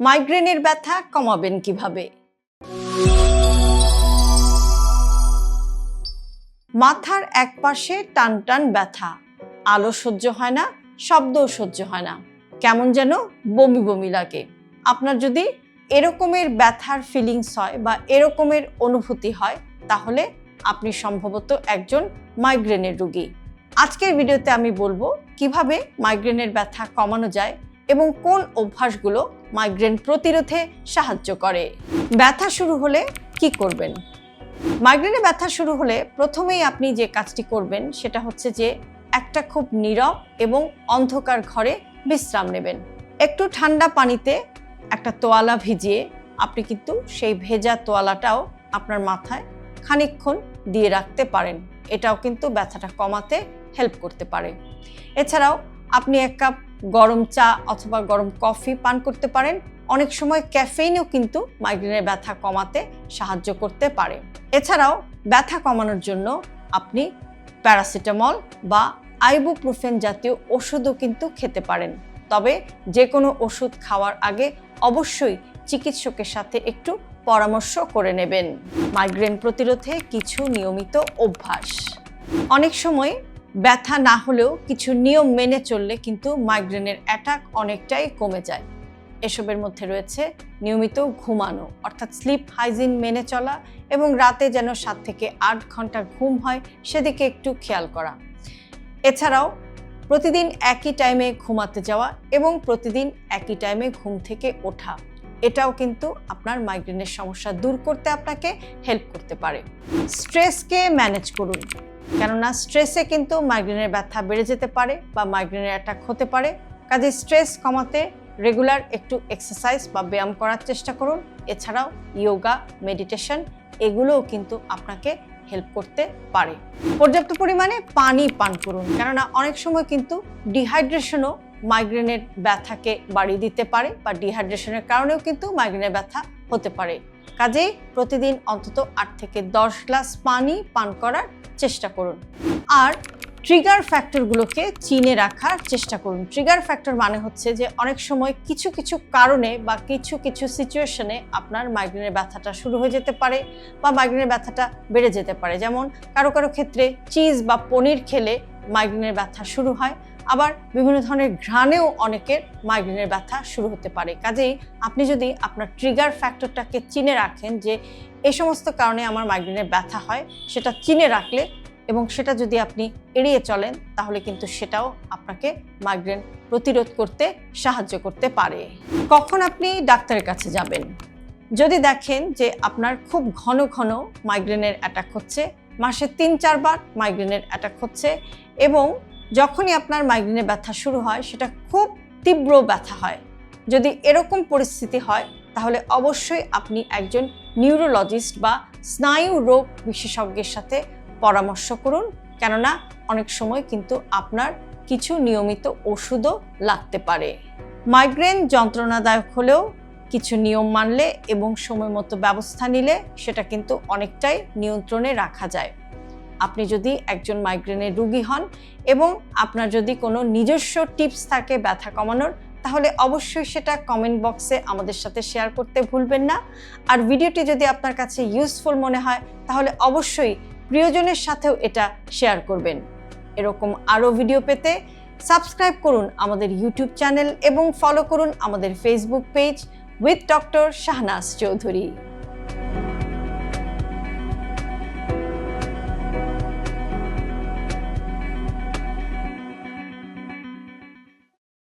মাইগ্রেনের ব্যথা কমাবেন কীভাবে? মাথার একপাশে টান টান ব্যথা। আলো সহ্য হয় না, শব্দও সহ্য হয় না। কেমন যেন বমি বমি লাগে। আপনার যদি এরকমের ব্যথার ফিলিংস হয় বা এরকমের অনুভূতি হয়, তাহলে আপনি সম্ভবত একজন মাইগ্রেনের রুগী। আজকের ভিডিওতে আমি বলব কীভাবে মাইগ্রেনের ব্যথা কমানো যায় এবং কোন অভ্যাসগুলো মাইগ্রেন প্রতিরোধে সাহায্য করে? ব্যথা শুরু হলে কি করবেন? মাইগ্রেনে ব্যথা শুরু হলে প্রথমেই আপনি যে কাজটি করবেন সেটা হচ্ছে যে একটা খুব নীরব এবং অন্ধকার ঘরে বিশ্রাম নেবেন। একটু ঠান্ডা পানিতে একটা তোয়ালা ভিজিয়ে আপনি কিন্তু সেই ভেজা তোয়ালাটাও আপনার মাথায় খানিকক্ষণ দিয়ে রাখতে পারেন। এটাও কিন্তু ব্যথাটা কমাতে হেল্প করতে পারে। এছাড়াও আপনি এক কাপ গরম চা অথবা গরম কফি পান করতে পারেন। অনেক সময় ক্যাফেইনও কিন্তু মাইগ্রেনের ব্যথা কমাতে সাহায্য করতে পারে। এছাড়াও ব্যথা কমানোর জন্য আপনি প্যারাসিটামল বা আইবুপ্রোফেন জাতীয় ওষুধও কিন্তু খেতে পারেন। তবে যে কোনো ওষুধ খাওয়ার আগে অবশ্যই চিকিৎসকের সাথে একটু পরামর্শ করে নেবেন। মাইগ্রেন প্রতিরোধে কিছু নিয়মিত অভ্যাস। অনেক সময় ব্যথা না হলেও কিছু নিয়ম মেনে চললে কিন্তু মাইগ্রেনের অ্যাটাক অনেকটাই কমে যায়। এসবের মধ্যে রয়েছে নিয়মিত ঘুমানো, অর্থাৎ স্লিপ হাইজিন মেনে চলা এবং রাতে যেন সাত থেকে আট ঘণ্টা ঘুম হয় সেদিকে একটু খেয়াল করা। এছাড়াও প্রতিদিন একই টাইমে ঘুমাতে যাওয়া এবং প্রতিদিন একই টাইমে ঘুম থেকে ওঠা, এটাও কিন্তু আপনার মাইগ্রেনের সমস্যা দূর করতে আপনাকে হেল্প করতে পারে। স্ট্রেসকে ম্যানেজ করুন। কেননা স্ট্রেসে কিন্তু মাইগ্রেনের ব্যথা বেড়ে যেতে পারে বা মাইগ্রেনের অ্যাটাক হতে পারে। কাজে স্ট্রেস কমাতে রেগুলার একটু এক্সারসাইজ বা ব্যায়াম করার চেষ্টা করুন। এছাড়াও ইয়োগা মেডিটেশন এগুলোও কিন্তু আপনাকে হেল্প করতে পারে। পর্যাপ্ত পরিমাণে পানি পান করুন। কেননা অনেক সময় কিন্তু ডিহাইড্রেশনও মাইগ্রেনের ব্যথাকে বাড়িয়ে দিতে পারে বা ডিহাইড্রেশনের কারণেও কিন্তু মাইগ্রেনের ব্যথা হতে পারে। কাজেই প্রতিদিন অন্তত আট থেকে দশ গ্লাস পানি পান করার চেষ্টা করুন। আর ট্রিগার ফ্যাক্টরগুলোকে চিনে রাখার চেষ্টা করুন। ট্রিগার ফ্যাক্টর মানে হচ্ছে যে অনেক সময় কিছু কিছু কারণে বা কিছু কিছু সিচুয়েশনে আপনার মাইগ্রেনের ব্যথাটা শুরু হয়ে যেতে পারে বা মাইগ্রেনের ব্যথাটা বেড়ে যেতে পারে। যেমন কারও কারও ক্ষেত্রে চিজ বা পনির খেলে মাইগ্রেনের ব্যথা শুরু হয়। আবার বিভিন্ন ধরনের ঘ্রাণেও অনেকের মাইগ্রেনের ব্যথা শুরু হতে পারে। কাজেই আপনি যদি আপনার ট্রিগার ফ্যাক্টরটাকে চিনে রাখেন যে এই সমস্ত কারণে আমার মাইগ্রেনের ব্যথা হয়, সেটা চিনে রাখলে এবং সেটা যদি আপনি এড়িয়ে চলেন, তাহলে কিন্তু সেটাও আপনাকে মাইগ্রেন প্রতিরোধ করতে সাহায্য করতে পারে। কখন আপনি ডাক্তারের কাছে যাবেন? যদি দেখেন যে আপনার খুব ঘন ঘন মাইগ্রেনের অ্যাটাক হচ্ছে, মাসে তিন চারবার মাইগ্রেনের অ্যাটাক হচ্ছে এবং যখনই আপনার মাইগ্রেনের ব্যথা শুরু হয়, সেটা খুব তীব্র ব্যথা হয়। যদি এরকম পরিস্থিতি হয়, তাহলে অবশ্যই আপনি একজন নিউরোলজিস্ট বা স্নায়ু রোগ বিশেষজ্ঞের সাথে পরামর্শ করুন। কেননা, অনেক সময় কিন্তু আপনার কিছু নিয়মিত ওষুধও লাগতে পারে। মাইগ্রেন যন্ত্রণাদায়ক হলেও কিছু নিয়ম মানলে এবং সময় মতো ব্যবস্থা নিলে সেটা কিন্তু অনেকটাই নিয়ন্ত্রণে রাখা যায়। আপনি যদি একজন মাইগ্রেনের রুগী হন এবং আপনার যদি কোনো নিজস্ব টিপস থাকে ব্যথা কমানোর, তাহলে অবশ্যই সেটা কমেন্ট বক্সে আমাদের সাথে শেয়ার করতে ভুলবেন না। আর ভিডিওটি যদি আপনার কাছে ইউজফুল মনে হয়, তাহলে অবশ্যই প্রিয়জনের সাথেও এটা শেয়ার করবেন। এরকম আরও ভিডিও পেতে সাবস্ক্রাইব করুন আমাদের ইউটিউব চ্যানেল এবং ফলো করুন আমাদের Facebook page with doctor Shahnaz Chowdhury